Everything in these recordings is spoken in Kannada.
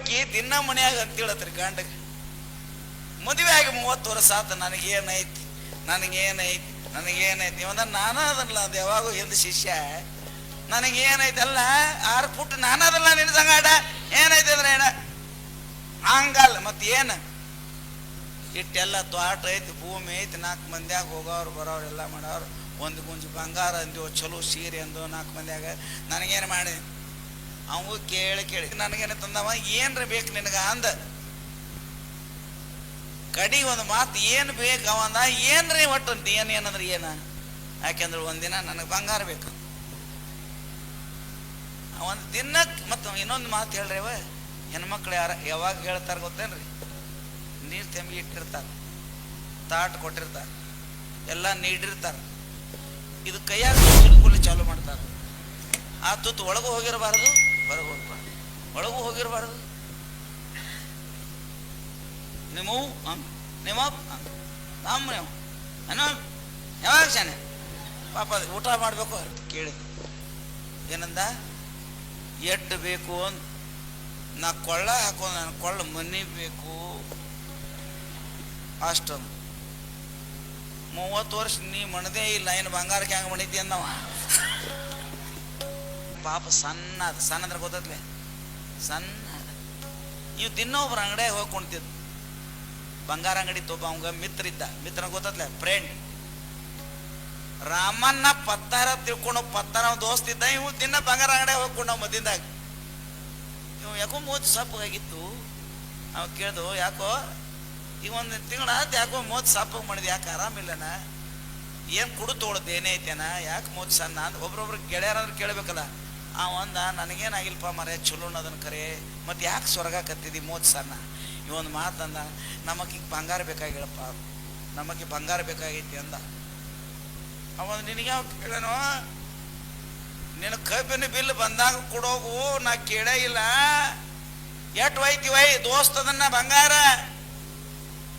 ಆಕಿ ದಿನ ಮನ್ಯಾಗ ಅಂತ ಹೇಳತ್ರಿ ಗಂಡಗೆ. ಮದುವೆ ಆಗಿ ಮೂವತ್ತು ವರ್ಷ ಆತ, ನನಗೇನೈತಿ ನನಗೇನೈತಿ ನನಗೇನೈತಿ. ಇವಂದ ನಾನು ಅದಲ್ಲ ಅದು ಯಾವಾಗೂ ಹಿಂದೆ ಶಿಷ್ಯ. ನನಗೇನೈತಿ ಅಲ್ಲ, ಆರು ಪುಟ್ಟು ನಾನು ಅದಲ್ಲ ನಿನ್ನ ಸಂಗಾಟ ಏನೈತಿ ಅಂದ್ರೆ ಏನ ಹಂಗಲ್ಲ ಮತ್ತೆ ಏನು? ಇಟ್ಟೆಲ್ಲ ತ್ವಾಟ ಐತಿ, ಭೂಮಿ ಐತಿ, ನಾಲ್ಕು ಮಂದ್ಯಾಗ ಹೋಗೋರು, ಬರೋರು, ಎಲ್ಲ ಮಾಡೋರು. ಒಂದು ಗುಂಜು ಬಂಗಾರ ಅಂದ್ಯೋ, ಚಲೋ ಸೀರೆ ಅಂದೋ ನಾಲ್ಕು ಮಂದ್ಯಾಗ. ನನಗೇನು ಮಾಡಿ ಅವು ಕೇಳಿ ಕೇಳಿ. ನನಗೇನು ತಂದವ ಏನ್ರ ಬೇಕು ನಿನಗ ಅಂದ. ಕಡಿ ಒಂದು ಮಾತು, ಏನು ಬೇಕು ಅವಂದ ಏನ್ರಿ ಒಟ್ಟು? ಏನು ಏನಂದ್ರೆ ಏನ? ಯಾಕೆಂದ್ರೆ ಒಂದಿನ ನನಗೆ ಬಂಗಾರ ಬೇಕು. ಒಂದು ದಿನಕ್ಕೆ ಮತ್ತು ಇನ್ನೊಂದು ಮಾತು ಹೇಳ್ರಿ ಅವ. ಹೆಣ್ಮಕ್ಳು ಯಾರ, ಯಾವಾಗ ಹೇಳ್ತಾರೆ ಗೊತ್ತೇನ್ರಿ? ನೀರು ತೆಂಬಿ ಇಟ್ಟಿರ್ತಾರೆ, ತಾಟ್ ಕೊಟ್ಟಿರ್ತಾರೆ, ಎಲ್ಲ ನೀಡಿರ್ತಾರೆ. ಇದು ಕೈಯಾಗ ಚಾಲು ಮಾಡ್ತಾರೆ. ಆ ತುತ್ತು ಒಳಗೆ ಹೋಗಿರಬಾರ್ದು. ಹೊರಗೆ ಹೋಗ್ಬಾರ್ದು ಒಳಗೂ ಹೋಗಿರಬಾರ್ದು. ನಿಮ್ಮವು ಹಂಗೆ ನಿಮ್ಮ ಹಂಗೆ ನಮ್ಮ ನೀವು ಏನೋ ಯಾವಾಗ ಶಾನೆ ಪಾಪ ಊಟ ಮಾಡಬೇಕು ಕೇಳಿ. ಏನಂದ? ಎಟ್ಟು ಬೇಕು ಅಂತ ನಾ ಕೊಳ್ಳ ಹಾಕೋ ನಾನು ಕೊಳ್ಳ ಮನಿ ಬೇಕು. ಅಷ್ಟೊಂದು. ಮೂವತ್ತು ವರ್ಷ ನೀ ಮಣದೇ ಇಲ್ಲ, ಏನು ಬಂಗಾರಕ್ಕೆ ಹೆಂಗೆ ಮಣಿತಿ ಅಂದವ? ಪಾಪ ಸಣ್ಣ ಅದ, ಸಣ್ಣ ಅಂದ್ರೆ ಗೊತ್ತತ್ಲೆ ಸಣ್ಣ ಇವ್ ದಿನ ಒಬ್ರು ಅಂಗಡಿಯಾಗ ಹೋಗಿ ಕುಣ್ತಿದ್ ಬಂಗಾರ ಅಂಗಡಿ ತೊಬ್ಬ ಅವಂಗ ಮಿತ್ರ ಇದ್ದ. ಮಿತ್ರ ಗೊತ್ತತ್ಲೆ ಫ್ರೆಂಡ್ ರಾಮನ್ನ ಪತ್ತಾರ ತಿಳ್ಕೊಂಡು ಪತ್ತಾರ ದೋಸ್ತ ಇದ್ದ, ಇವ್ ದಿನ ಬಂಗಾರ ಅಂಗಡಿಯಾಗ ಹೋಗ್ಕೊಂಡು ಮದಿಂದಾಗ ಇವ್ ಯಾಕೋ ಮೂವತ್ತು ಸಪ್ಪಗಾಗಿತ್ತು. ಅವ್ ಕೇಳ್ದು, ಯಾಕೋ ಈಗ ಒಂದು ತಿಂಗಳ ಯಾಕೋ ಮೂವತ್ತು ಸಪ್ಪಗೆ ಮಾಡಿದ್, ಯಾಕೆ ಆರಾಮಿಲ್ಲನ ಏನು ಕುಡು ತೊಗೊಳದ್ ಏನೇ ಐತೇನ? ಯಾಕೆ ಮೂವತ್ತು ಸಣ್ಣ ಅಂತ ಒಬ್ರೊಬ್ರು ಗೆಳೆಯರಾದ್ರೂ ಕೇಳಬೇಕಲ್ಲ. ಅವ ಒಂದ, ನನಗೇನಾಗಿಲ್ಲಪ್ಪ ಮರೆ ಚಲೋ ಅದನ್ನು ಕರೆ. ಮತ್ತು ಯಾಕೆ ಸೊರಗಾಕತ್ತಿದಿ ಮೂವತ್ತು ಸಣ್ಣ? ಇವೊಂದು ಮಾತಂದ ನಮಗೆ ಬಂಗಾರ ಬೇಕಾಗಿಲ್ಲಪ್ಪ. ನಮಗೆ ಬಂಗಾರ ಬೇಕಾಗೈತಿ ಅಂದ. ಅವ ನಿನಗೆ ಯಾವ ಕೇಳನೋ ನಿನ್ನ ಕಬ್ಬಿನ ಬಿಲ್ ಬಂದಾಗ ಕೊಡೋಗು, ನಾ ಕೇಳೇ ಇಲ್ಲ. ಎಟ್ ಒಯ್ತಿ ವೈ, ದೋಸ್ತ್ ಅದನ್ನ ಬಂಗಾರ?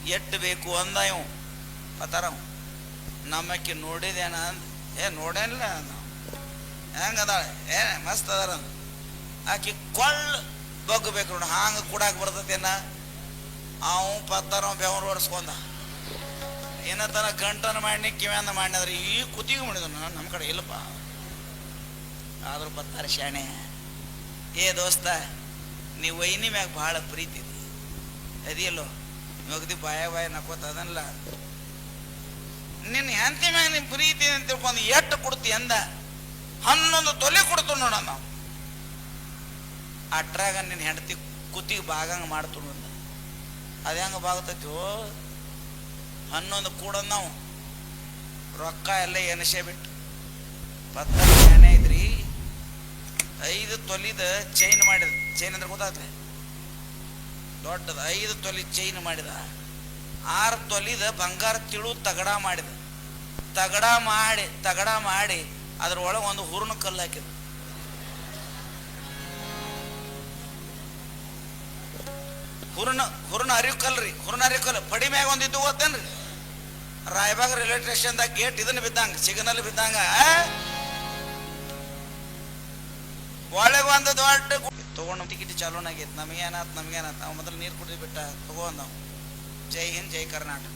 ಎಟ್ಟು ಬೇಕು ಅಂದ ಇವು. ಪತಾರ ನಮ್ಮಕ್ಕೆ ನೋಡಿದೇನ ಅಂದ. ಏ ನೋಡೇನಿಲ್ಲ ನಾವು ಹೆಂಗ ಅದಾಳೆ ಏ, ಮಸ್ತ್ ಅದಾರ ಅಂದ ಆಕಿ ಕೊಳ್ಳ್ ಬಗ್ಬೇಕು ನೋಡಿ, ಹಾಂಗ ಕೂಡಾಕ ಬರ್ತತೇನ ಅವು ಪತ್ತಾರ ಬೆವರು ಹೊಡ್ಸ್ಕೊಂಡ ಏನತ್ತಾರ ಗಂಟನ ಮಾಡಿ ಕಿವ್ಯಾಂದ ಮಾಡಿದ್ರೆ ಈ ಕುತ್ತಿಗೆ ಮಾಡಿದ್ರು ನಮ್ಮ ಕಡೆ ಇಲ್ಲಪ್ಪ. ಆದ್ರೂ ಬತ್ತಾರೆ ಶಾಣೆ. ಏ ದೋಸ್ತ ನೀವು ವೈನಿ ಮ್ಯಾಗ ಭಾಳ ಪ್ರೀತಿ ಅದಿಯಲ್ಲೋ, ನಗದಿ ಬಾಯ ಬಾಯ ನಕ್ಕೋತ ಅದನ್ಲ. ನಿನ್ನ ಹೆಂತಿ ಮ್ಯಾಗ ನಿನ್ ಪ್ರೀತಿ ಅಂತ ತಿಳ್ಕೊಂಡು ಎಷ್ಟು ಕೊಡ್ತಿ ಅಂದ? ಹನ್ನೊಂದು ತೊಲೆ ಕೊಡ್ತು ನೋಡ ನಾವು ಅಟ್ರಾಗ ನಿನ್ನ ಹೆಂಡತಿ ಕುತ್ತಿಗೆ ಬಾಗಂಗೆ ಮಾಡ್ತು ಅಂದ ಅದು ಹೆಂಗ ಬಾಗತೈತೋ ಹನ್ನೊಂದು ಕೂಡ ನಾವು. ರೊಕ್ಕ ಎಲ್ಲ ಎನಸೆ ಬಿಟ್ಟು. ಪತ್ತ ಏನೇ ಐತ್ರಿ. ಐದು ತೊಲಿದ ಚೈನ್ ಮಾಡಿದ. ಚೈನ್ ಅಂದ್ರೆ ಗೊತ್ತಾಗ್ತದೆ ದೊಡ್ಡದ ಐದು ತೊಲಿ ಚೈನ್ ಮಾಡಿದ. ಆರು ತೊಲಿದ ಬಂಗಾರ ತಿಳು ತಗಡ ಮಾಡಿದ. ತಗಡ ಮಾಡಿ ತಗಡ ಮಾಡಿ ಅದ್ರೊಳಗೆ ಒಂದು ಹೂರ್ಣ ಕಲ್ಲು ಹಾಕಿದ್ರು. ಹುರ್ಣ ಹುರ್ಣ ಅರಿವು ಕಲ್ರಿ ಹುರ್ಣ ಅರಿವು ಕಲ್ಲು. ಪಡಿ ಮ್ಯಾಗ ಇದ್ದು ಗೊತ್ತೇನ್ರಿ? ರಾಯಬಾಗ ರೈಲ್ವೆ ಗೇಟ್ ಇದನ್ನ ಬಿದ್ದಂಗ, ಸಿಗ್ನಲ್ ಬಿದ್ದಂಗ ಒಳಗೆ ಒಂದು ದೊಡ್ಡ ತಗೊಂಡು ಟಿಕೆಟ್ ಚಾಲೂನ್ ಆಗೈತೆ. ನಮಗೇನಾತ್ ನಮಗೇನಾತ್ ಅವ ಮೊದಲು ನೀರು ಕುಡಿದು ಬಿಟ್ಟ, ತಗೋ ನಾವು ಜೈ ಹಿಂದ್, ಜೈ ಕರ್ನಾಟಕ.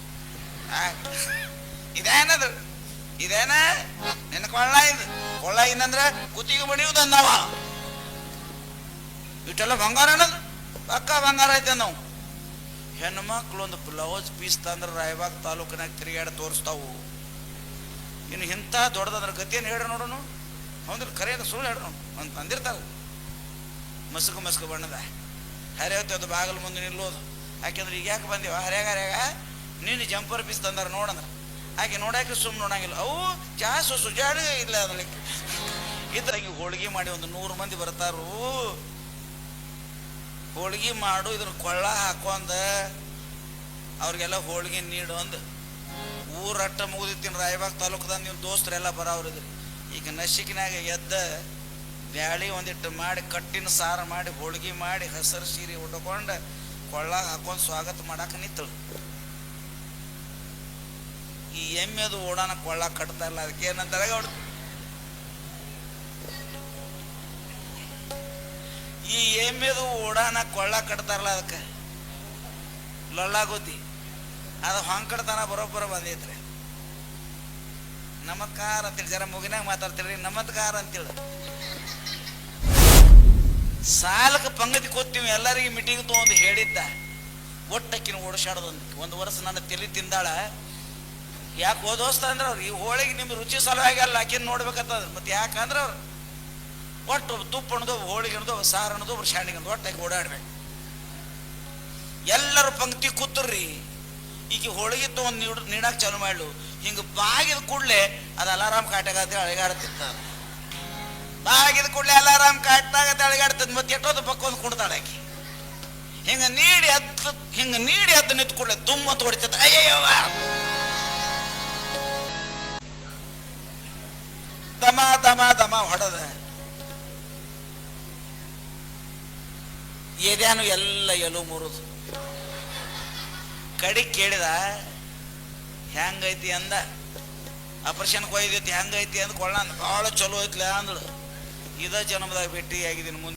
ಇದೇನದು? ಇದೇನ? ನಿನ್ನ ಕೊಳ್ಳ ಇದು. ಕೊಳ್ಳ ಏನಂದ್ರೆ ಕುತ್ತಿಗೆ ಬಡಿಯುವುದು ಅಂದವ ಇಟ್ಟೆಲ್ಲ ಬಂಗಾರ ಅನ್ನೋದು ಪಕ್ಕ ಬಂಗಾರ ಐತೆ ನಾವು ಹೆಣ್ಣು ಮಕ್ಳು ಒಂದು ಬ್ಲೌಸ್ ಪೀಸ್ ತಂದ್ರೆ ರಾಯಬಾಗ್ ತಾಲೂಕಿನಾಗ ತಿರುಗಾಡ ತೋರಿಸ್ತಾವು. ಇನ್ನು ಇಂಥ ದೊಡ್ಡದಂದ್ರೆ ಗತಿಯನ್ನು ಹೇಳ್ರಿ ನೋಡೋನು ಹೌದ್ರ, ಕರೆಯದ ಸುಳ್ಳು ಹೇಳ್ರಿ ನೋಡು ಅಂತ ಅಂದಿರ್ತಾರೆ ಮಸ್ಕು ಮಸ್ಕು ಬಣ್ಣದ. ಹರಿಯವತ್ತೆ ಅದು ಬಾಗಿಲು ಮುಂದೆ ನಿಲ್ಲೋದು. ಯಾಕೆಂದ್ರೆ ಈಗ ಯಾಕೆ ಬಂದೀವ? ಹರ್ಯಾಗ ಹರ್ಯಾಗ. ನೀನು ಜಂಪರ್ ಪೀಸ್ ತಂದಾರ ನೋಡಂದ್ರೆ. ಆಕೆ ನೋಡಕ್ಕೆ ಸುಮ್ಮನೆ ನೋಡಂಗಿಲ್ಲ. ಅವು ಜಾಸ್ತಿ ಸುಜಾಡ ಇಲ್ಲ ಅದಕ್ಕೆ ಇದ್ರ ಹಿಂಗೆ ಹೋಳಿಗೆ ಮಾಡಿ ಒಂದು ನೂರು ಮಂದಿ ಬರ್ತಾರು. ಹೋಳಿಗೆ ಮಾಡು, ಇದ್ರ ಕೊಳ್ಳ ಹಾಕೊಂದ ಅವ್ರಿಗೆಲ್ಲ ಹೋಳಿಗೆ ನೀಡು ಊರ ಊರಟ್ಟ ಮುಗಿದಿತ್ತೀನಿ ರಾಯಬಾಗ್ ತಾಲೂಕದಾಗ ನೀವು ದೋಸ್ತರೆಲ್ಲ ಇದ್ರಿ. ಈಗ ನಶಿಕಿನಾಗ ಎದ್ದ ಬ್ಯಾಳಿ ಒಂದಿಟ್ಟು ಮಾಡಿ, ಕಟ್ಟಿನ ಸಾರು ಮಾಡಿ, ಹೋಳಿಗೆ ಮಾಡಿ, ಹಸರು ಸೀರೆ ಉಟ್ಕೊಂಡು ಕೊಳ್ಳಾಗ ಹಾಕೊಂಡು ಸ್ವಾಗತ ಮಾಡಕ್ಕೆ ನಿಂತಳು. ಈ ಎಮ್ಮೆದು ಓಡಾನ ಕೊಳ್ಳ ಕಟ್ತಾ ಇಲ್ಲ. ಅದಕ್ಕೆ ಏನಂತಾರೆ ಅವ್ರು ಈ ಎಮ್ಮೆದು ಓಡಾನ ಕೊಳ್ಳ ಕಟ್ತಾರಲ್ಲ ಅದಕ್ಕೆ. ಲೊಳ್ಳಾಗೋತಿ. ಅದು ಹೊಂಕಡ್ತಾನ ಬರೋಬ್ಬರ ಬಂದೈತ್ರಿ. ನಮತ್ಕಾರ ಅಂತೇಳಿ ಜರ ಮುಗಿನಾಗ ಮಾತಾಡ್ತೀರಿ. ನಮತ್ಕಾರ ಅಂತೇಳಿ ಸಾಲಕ್ಕೆ ಪಂಗತಿ ಕೊತ್ತೀವಿ ಎಲ್ಲರಿಗೆ ಮೀಟಿಂಗ್ ತೊಗೊಂಡು ಹೇಳಿದ್ದ. ಒಟ್ಟಕ್ಕಿನ ಓಡಿಸಾಡೋದೊಂದು ಒಂದು ವರ್ಷ ನನ್ನ ತಲೆ ತಿಂದಾಳ. ಯಾಕೆ ಓದೋಸ್ತ ಅಂದ್ರೆ ಅವ್ರು ಈ ಹೋಳಿಗೆ ನಿಮ್ಮ ರುಚಿ ಸಲುವಾಗಿ ಅಲ್ಲ, ಆಕಿನ ನೋಡ್ಬೇಕಂತದ ಮತ್ತೆ ಯಾಕಂದ್ರೆ ಅವ್ರು ಒಟ್ಟು ತುಪ್ಪ ಅನ್ನೋದು ಹೋಳಿಗೆ ಅನ್ನೋದು ಸಾರು ಅನ್ನೋದು ಒಬ್ರು ಶಾಣಿಗೆ ಒಟ್ಟಾಗಿ ಓಡಾಡ್ಬೇಕು. ಎಲ್ಲರೂ ಪಂಕ್ತಿ ಕೂತ್ರಿ ಈಗ ಹೋಳಿಗೆ ತೊಗೊಂಡು ನೀಡ್ ನೀಡಕ್ಕೆ ಚಾಲು ಮಾಡ್ಲು. ಹಿಂಗೆ ಬಾಗಿದ ಕೂಡಲೇ ಅದು ಅಲಾರಾಮ್ ಕಾಟಾಗತ್ತೆ ಅಳಗಾಡ್ತಿತ್ತ ಬಾಗಿದ ಕೂಡಲೇ ಅಲಾರಾಮ್ ಕಾಟಾಗತ್ತೆ ಅಳಗಾಡ್ತದ ಮತ್ತೆ ಪಕ್ಕ ಒಂದು ಕುಡ್ತಾಳೆ ಆಕಿ. ಹಿಂಗ ನೀಡಿ ಹತ್ತು, ಹಿಂಗ ನೀಡಿ ಹತ್ತು ನಿಂತು ಕೂಡಲೇ ತೋಡಿತ ಹೊಡಿತೈತೆ ದಮ ದಮ ದಮ ಹೊಡೆದ. ಎದ್ಯಾನು ಎಲ್ಲ ಎಲು ಮುರಿದು. ಕಡಿ ಕೇಳಿದ, ಹೆಂಗೈತಿ? ಅಂದ. ಆಪರೇಷನ್ ಕೊಯ್ದೈತಿ ಹೆಂಗೈತಿ? ಅಂದ್ ಕೊಳ್ಳ ಭಾಳ ಚಲೋ ಐತ್ಲ ಅಂದಳು. ಇದ ಜನ್ಮದಾಗ ಭೇಟಿ ಆಗಿದ್ದೀನಿ ಮುಂದೆ.